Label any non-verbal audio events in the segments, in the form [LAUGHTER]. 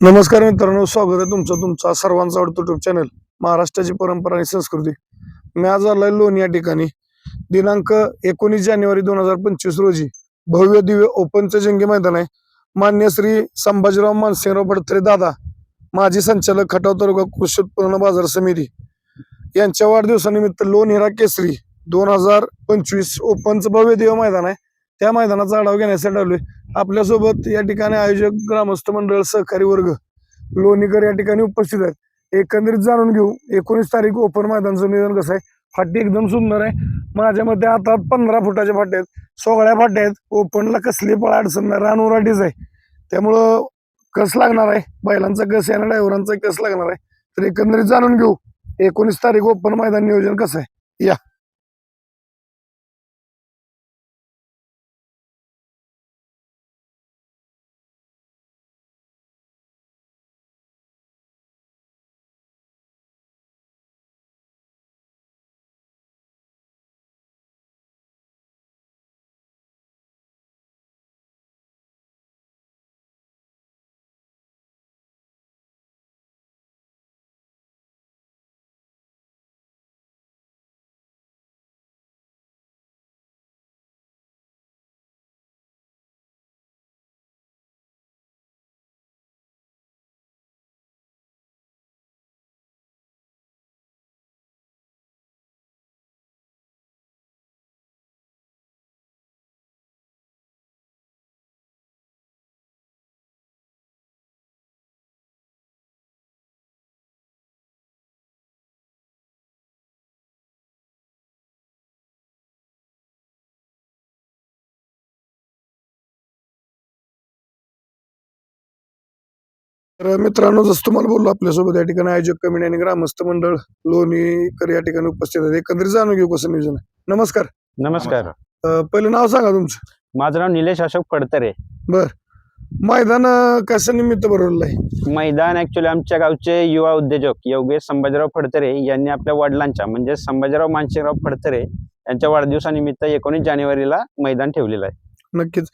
नमस्कार मित्रांनो स्वागत आहे तुमचं तुमचा सर्वांचा आवडतो युट्यूब चॅनल महाराष्ट्राची परंपरा आणि संस्कृती. मी आज आलोय लोन या ठिकाणी. दिनांक एकोणीस जानेवारी दोन हजार पंचवीस रोजी भव्य दिव्य ओपनचं जंगी मैदान आहे. मान्य श्री संभाजीराव मानसिंगराव पडतरे दादा माजी संचालक खटाव तालुका कृषी उत्पन्न बाजार समिती. यांच्या वाढदिवसानिमित्त लोन हिरा केसरी दोन हजार पंचवीस ओपनचं भव्य दिव्य मैदान आहे. त्या मैदानाचा आढावा घेण्यासाठी आलोय आपल्यासोबत या ठिकाणी आयोजक ग्रामस्थ मंडळ सहकारी वर्ग लोणीकर या ठिकाणी उपस्थित आहेत. एकंदरीत जाणून घेऊ एकोणीस तारीख ओपन मैदानचं नियोजन कसं आहे? फाटी एकदम सुंदर आहे. माझ्या मते आता पंधरा फुटाच्या फाट्या आहेत. सोगळ्या फाट्या आहेत. ओपनला कसली पण अडचण नाही. रानोराटीच आहे. त्यामुळं कस लागणार आहे? बैलांचा कस आहे आणि ड्रायव्हरांचा कस लागणार आहे? तर एकंदरीत जाणून घेऊ एकोणीस तारीख ओपन मैदान नियोजन कसं आहे? या. तर मित्रांनो जसं तुम्हाला बोललो आपल्यासोबत या ठिकाणी आयोजक कमिटी आणि ग्रामस्थ मंडळ लोणीकर या ठिकाणी उपस्थित आहेत. एकंदरीत जाणून घेऊ कसं नियोजन आहे. नमस्कार. नमस्कार. अं, पहिलं नाव सांगा तुमचं. माझं नाव निलेश अशोक फडतरे मैदान अं, कशा निमित्त भरवलेलं आहे? मैदान ऍक्च्युली आमच्या गावचे युवा उद्योजक योगेश संभाजीराव फडतरे यांनी आपल्या वडिलांच्या म्हणजे संभाजीराव मानसिंगराव फडतरे यांच्या वाढदिवसानिमित्त एकोणीस जानेवारीला मैदान ठेवलेलं आहे. नक्कीच.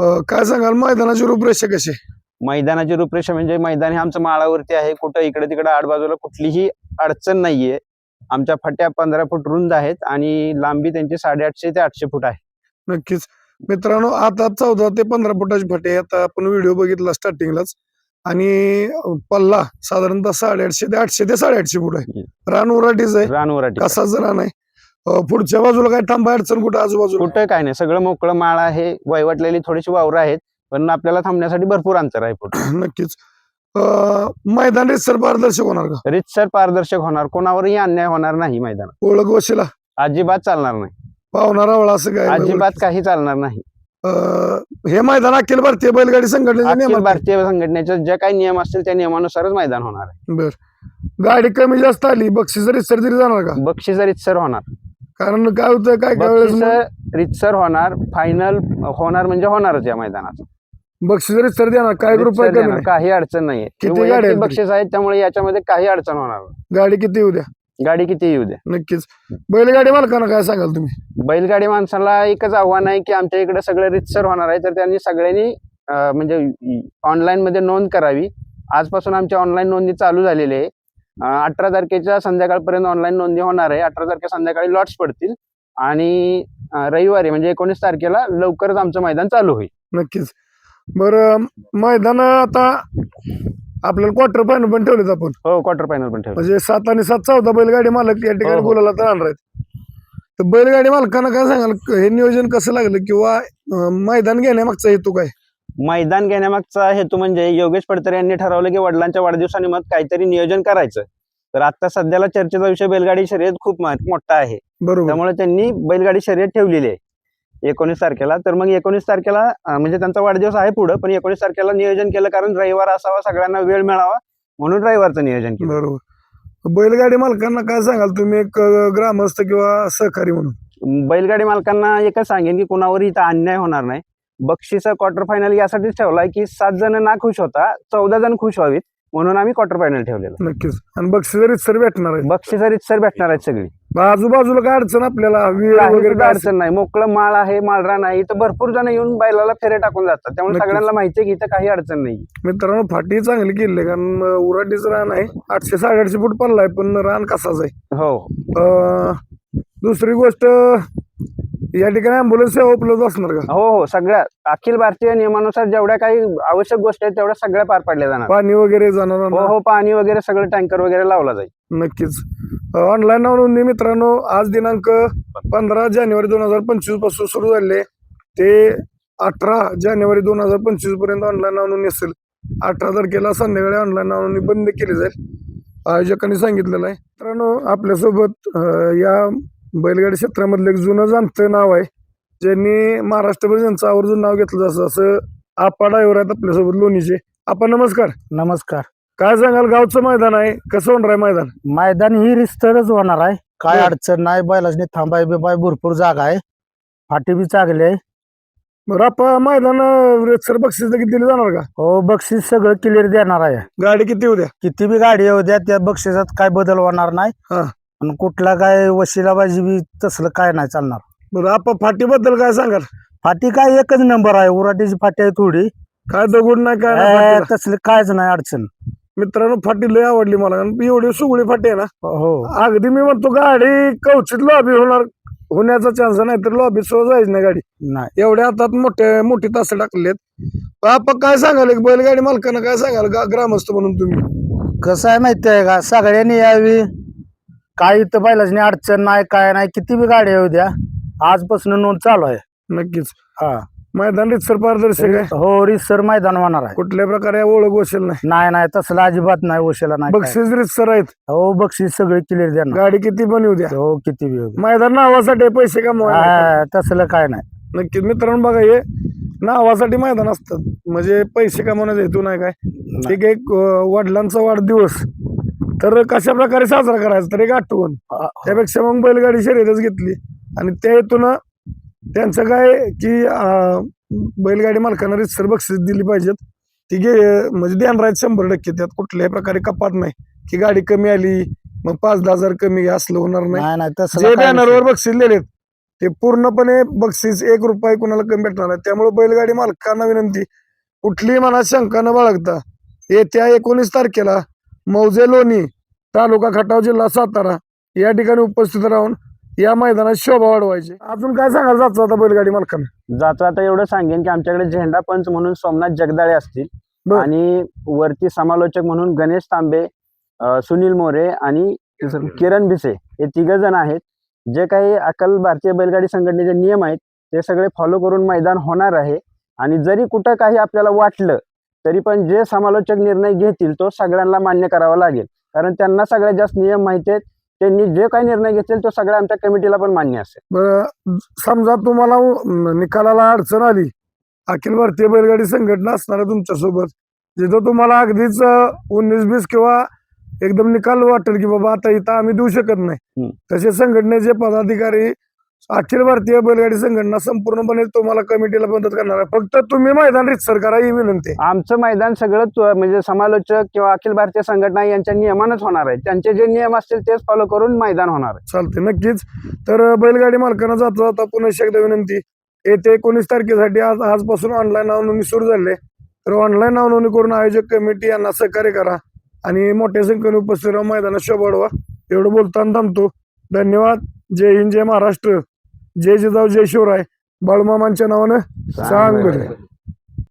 अं, काय सांगाल? मैदानाची रूपरेषा कशी आहे? मैदानाची रूपरेषा म्हणजे मैदान हे आमचं माळावरती आहे. कुठं इकडे तिकडे आडबाजूला कुठलीही अडचण नाहीये. आमच्या फाट्या पंधरा फूट रुंद आहेत आणि लांबी त्यांची साडेआठशे ते आठशे फूट आहे. नक्कीच. मित्रांनो आता चौदा ते पंधरा फुटाची फाटी आता आपण व्हिडिओ बघितला स्टार्टिंगलाच. आणि पल्ला साधारणतः साडेआठशे ते आठशे ते साडेआठशे फूट आहे. रान उराटीच आहे. रानवराटी कसाच रान आहे. पुढच्या बाजूला काय थांबा अडचण कुठं? आजूबाजूला? कुठं काय नाही. सगळं मोकळं माळ आहे. वयवटलेली थोडीशी वावरं आहेत. पण आपल्याला थांबण्यासाठी भरपूर अंतर आहे पुढे. [CLEARS THROAT] नक्कीच. अं, मैदान रेसर पारदर्शक होणार का? रितसर पारदर्शक होणार. कोणावरही अन्याय होणार नाही मैदानात. ओळख वशिला. अजिबात चालणार नाही. पावणारा वळा असं काय? अजिबात काही चालणार नाही. अं, हे मैदान अखिल भारतीय बैलगाडी संघटनेचे अखिल नियम आहेत. भारतीय संघटनेचे जे काही नियम असतील त्या नियमानुसारच मैदान होणार आहे. बर. गाडी कमी जास्त आली बक्षीस रिसर तरी जाणार का? बक्षीस रितसर होणार. कारण काय होतं काय काय वेळेस बक्षीस मग? रितसर होणार. फायनल होणार म्हणजे होणारच या मैदानात बक्षीस रिसर देणार काय रुपये कमी नाही. काही अडचण नाहीये. किती वैयक्तिक आहेत? बक्षीस आहेत त्यामुळे याच्यामध्ये काही अडचण होणार नाही. गाडी किती येऊ द्या? गाडी किती येऊ दे नक्कीच. बैलगाडी मालकांना काय सांगाल तुम्ही? बैलगाडी माणसाला एकच आव्हान आहे की आमच्या इकडे सगळं रितसर होणार आहे तर त्यांनी सगळ्यांनी अं, म्हणजे ऑनलाईन मध्ये नोंद करावी. आजपासून आमची ऑनलाईन नोंदणी चालू झालेली आहे. अठरा तारखेच्या संध्याकाळपर्यंत ऑनलाईन नोंदणी होणार आहे. अठरा तारखे संध्याकाळी लॉट्स पडतील. आणि अं, रविवारी म्हणजे एकोणीस तारखेला लवकरच आमचं मैदान चालू होईल. नक्कीच. बरं मैदान आता आपल्याला क्वार्टर फायनल पण ठेवलेत आपण. हो क्वार्टर फायनल पण ठेवलं म्हणजे सात आणि सात चौदा बैलगाडी मालक या ठिकाणी हो, हो. बोलायला तर आणणार आहेत. तर बैलगाडी मालकांना काय सांगाल? हे नियोजन कसं लागलं किंवा अं, मैदान घेण्यामागचा हेतू काय? मैदान घेण्यामागचा हेतू म्हणजे योगेश पडतरे यांनी ठरवलं की वडिलांच्या वाढदिवसानिमित्त काहीतरी नियोजन करायचं. तर आता सध्याला चर्चेचा विषय बैलगाडी शर्यत खूप मोठा आहे. बरोबर. त्यामुळे त्यांनी बैलगाडी शर्यत ठेवलेली आहे. एकोणीस तारखेला. तर मग एकोणीस तारखेला म्हणजे त्यांचा वाढदिवस आहे पुढं पण एकोणीस तारखेला नियोजन केलं कारण रविवार असावा सगळ्यांना वेळ मिळावा म्हणून रविवारचं नियोजन केलं. बरोबर. बैलगाडी मालकांना काय सांगाल तुम्ही? एक ग्रामस्थ किंवा सहकारी म्हणून. बैलगाडी मालकांना एकच सांगेन की कुणावरही इथं अन्याय होणार नाही. बक्षीस क्वार्टर फायनल यासाठीच ठेवलाय की सात जण ना खुश होता चौदा जण खुश व्हावीत म्हणून आम्ही क्वार्टर फायनल ठेवलेलं. नक्कीच. आणि बक्षीस रितसर भेटणार आहे बक्षिसं रितसर भेटणार आहेत सगळी. आजूबाजूला काय अडचण आपल्याला? काही वगैरे काय अडचण नाही. मोकळं माळ आहे माळरा नाही. इथं भरपूर जण येऊन बैलाला फेरे टाकून जातात. त्यामुळे नक्कीच. सगळ्यांना माहिती आहे की इथं काही अडचण नाही मित्रांनो फाटी चांगली केली कारण अं, उराटीचं रान आहे. आठशे साडेआठशे फूट पडलाय पण रान कसाच आहे? हो. अं, दुसरी गोष्ट या ठिकाणी अँब्युलन्स सेवा उपलब्ध असणार का? हो हो. सगळ्या अखिल भारतीय नियमानुसार जेवढ्या काही आवश्यक गोष्टी आहेत तेवढ्या सगळ्या पार पडल्या जाणार. पाणी वगैरे हो जाणार हो. पाणी वगैरे सगळं टँकर वगैरे लावला जाईल. नक्कीच. ऑनलाईन नोंदणी मित्रांनो आज दिनांक पंधरा जानेवारी दोन हजार पंचवीसपासून सुरू झाले. ते अठरा जानेवारी दोन हजार पंचवीसपर्यंत ऑनलाईन नोंदणी असेल अठरा तारखेला संध्याकाळी ऑनलाईन नोंदणी बंद केली जाईल. आयोजकांनी सांगितलेलं आहे. मित्रांनो आपल्यासोबत या बैलगाडी क्षेत्रामधलं एक जुनं जाणतं नाव आहे. ज्यांनी महाराष्ट्रभर ज्यांचं आवर्जून नाव घेतलं जसं असं आपा डायव्हर आहेत आपल्यासोबत लोणीचे. आपण नमस्कार. नमस्कार. काय सांगाल गावचं मैदान आहे कसं होणार आहे मैदान? मैदान ही रिस्तरच होणार आहे. काय. अडचण नाही बैलासनी थांबाय बिबाय भरपूर जागा आहे. फाटी बी चांगली आहे. बरं आपण मैदान सर बक्षीस किती दिले जाणार का? हो बक्षीस सगळं क्लिअर देणार आहे. गाडी किती उद्या किती बी गाडी येऊ द्या त्या बक्षिसात काय बदल होणार नाही. हा. आणि कुठला काय वशिलाबाजी बी तसलं काय नाही चालणार. बरं आपण फाटीबद्दल काय सांगाल? फाटी काय एकच नंबर आहे उराटीची फाटी आहे थोडी. काय दगड नाही काय नाही फाटीला? तसलं कायच नाही अडचण. मित्रांनो फाटी लय आवडली मला. कारण एवढी सुगडी फाटी आहे ना हो. अगदी मी म्हणतो गाडी कवचित लॉबी होणार होण्याचा चान्स नाही तर लॉबी सहज जायची नाही गाडी. नाही. एवढ्या हातात मोठे मोठी तास टाकलेत. आपण काय सांगाल एक बैलगाडी मालकानं काय सांगाल गा- ग्रामस्थ म्हणून तुम्ही? कसं आहे माहिती आहे का? सगळ्यांनी यावी. काय इथं बैलासनी अडचण नाही काय नाही किती बी गाडी येऊ द्या. आजपासून नोंद चालू आहे. नक्कीच. हा. मैदान रितसर पारदर्शक आहे? हो रिसर मैदान होणार आहे. कुठल्या प्रकारे ओळख वसेल नाही? नाही नाही तसलं अजिबात नाही ओशेला नाही. बक्षीस रितसर आहेत? हो बक्षीस सगळे क्लिअर देणार. गाडी किती पण येऊ द्या. हो किती बी दे. मैदान नावासाठी पैसे कमवायला हा, तसलं काय नाही. नक्कीच. मित्रांनो बघा हे नावासाठी मैदान असतात म्हणजे पैसे कमवण्याचा हेतू नाही काय? ठीक आहे एक अं, वडिलांचा वाढदिवस. तर कशा प्रकारे साजरा करायचा? तर एक आठवण. हा, त्यापेक्षा मग बैलगाडी शर्यतच घेतली. आणि त्या हेतून त्यांचं काय की बैलगाडी मालकांना रितसर बक्षीस दिली पाहिजेत. ती घे म्हणजे ध्यान राहत शंभर टक्के त्यात कुठल्याही प्रकारे कपात नाही. की गाडी कमी आली मग पाच दहा हजार कमी असलं होणार नाही. नाही नाही जे बॅनरवर बक्षीस दिलेत ते पूर्णपणे बक्षीस एक रुपये कुणाला कमी भेटणार आहे त्यामुळे बैलगाडी मालकांना विनंती कुठलीही मनात शंका न बाळगता येत्या एकोणीस तारखेला मौजे लोणी तालुका खटाव जिल्हा सातारा या ठिकाणी उपस्थित राहून या मैदानात शोभा वाढवायची. अजून काय सांगाल जायचं आता बैलगाडी मालकांना? जातो आता एवढं सांगेन की आमच्याकडे झेंडा पंच म्हणून सोमनाथ जगदाळे असतील. बर. आणि वरती समालोचक म्हणून गणेश तांबे अं, सुनील मोरे आणि किरण भिसे हे तिघ जण आहेत. जे काही अकल भारतीय बैलगाडी संघटनेचे नियम आहेत ते सगळे फॉलो करून मैदान होणार आहे. आणि जरी कुठं काही आपल्याला वाटलं तरी पण जे समालोचक निर्णय घेतील तो सगळ्यांना मान्य करावा लागेल. कारण त्यांना सगळ्यात जास्त नियम माहिती आहेत त्यांनी जे काही निर्णय घेतील तो सगळ्या आमच्या कमिटीला पण मान्य असेल बरं समजा तुम्हाला निकालाला अडचण आली अखिल भारतीय बैलगाडी संघटना असणार आहे तुमच्यासोबत जिथं तुम्हाला अगदीच उन्नीस बीस किंवा एकदम निकाल वाटेल की बाबा आता इथं आम्ही देऊ शकत नाही हम्म. तसे संघटनेचे पदाधिकारी अखिल भारतीय बैलगाडी संघटना संपूर्णपणे तुम्हाला कमिटीला मदत करणार आहे. फक्त तुम्ही मैदान रितसर करा ही विनंती. आमचं मैदान सगळं म्हणजे समालोचक किंवा अखिल भारतीय संघटना यांच्या नियमानच होणार आहे. त्यांचे जे नियम असतील तेच फॉलो करून मैदान होणार आहे. चालते नक्कीच. तर बैलगाडी मालकांना जाता जाता पुन्हा एकदा विनंती येते एकोणीस तारखेसाठी आज आजपासून ऑनलाईन नावनोंदणी सुरू झाली. तर ऑनलाईन नावनोंदणी करून आयोजक कमिटी यांना सहकार्य करा आणि मोठ्या संख्येने उपस्थित राहून मैदानात शोभा वाढवा. एवढं बोलताना थांबतो. धन्यवाद. जय हिंद जय महाराष्ट्र. जय जिजाऊ जय शिवराय. बाळूमामांच्या नावानं सांग बरं.